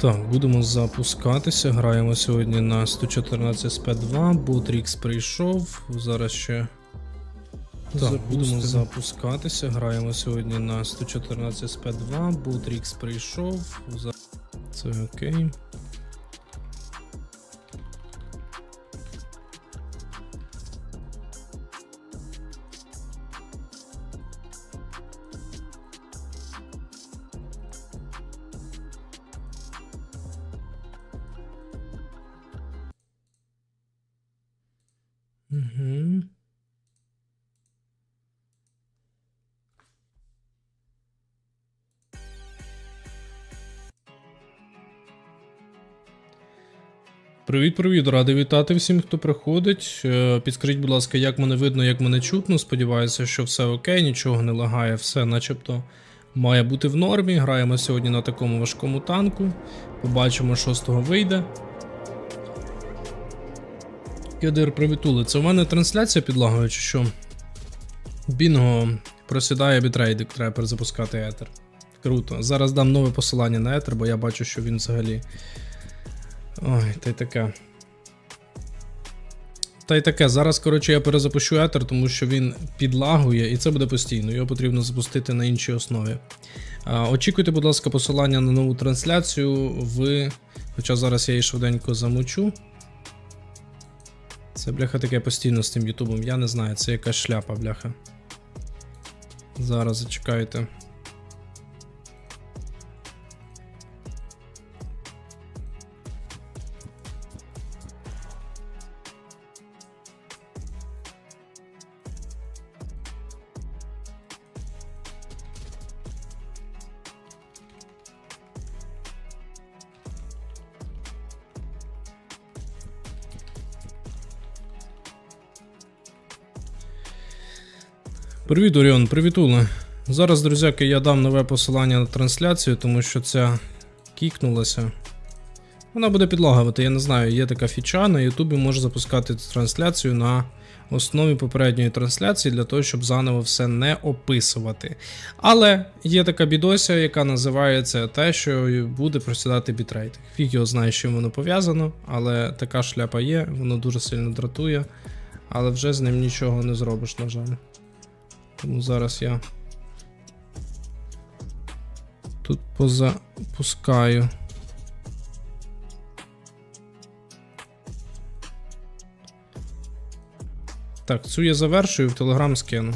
Так, будемо запускатися. Граємо сьогодні на 114 SP2. Бутрікс прийшов. Зараз ще. Так, будемо запускатися. Граємо сьогодні на 114 SP2. Бутрікс прийшов. зараз. Це окей. Привіт, привіт, радий вітати всім, хто приходить. Е, Підскажіть, будь ласка, як мене видно, як мене чутно. Сподіваюся, що все окей, нічого не лагає, все начебто має бути в нормі. Граємо сьогодні на такому важкому танку. Побачимо, що з того вийде. Кедир, привітули. Це у мене трансляція підлагою, чи що? Бінго просідає бітрейдик, треба перезапускати етер. Круто. Зараз дам нове посилання на етер, бо я бачу, що він взагалі. Ой, та й таке. Та й таке. Зараз, коротше, я перезапущу етер, тому що він підлагує, і це буде постійно. Його потрібно запустити на іншій основі. Очікуйте, будь ласка, посилання на нову трансляцію в. Хоча зараз я її швиденько замучу. Це бляха таке постійно з тим Ютубом. Я не знаю, це якась шляпа, бляха. Зараз зачекайте. Привіт, Оріон, привітули. Зараз, друзяки, я дам нове посилання на трансляцію, тому що ця кікнулася. Вона буде підлагувати, я не знаю, є така фіча, на Ютубі може запускати трансляцію на основі попередньої трансляції для того, щоб заново все не описувати. Але є така бідося, яка називається те, що буде просідати бітрейт. Фіг його знає, з чим воно пов'язано, але така шляпа є, воно дуже сильно дратує, але вже з ним нічого не зробиш, на жаль. Тому зараз я тут позапускаю. Так, цю я завершую в Телеграм скину.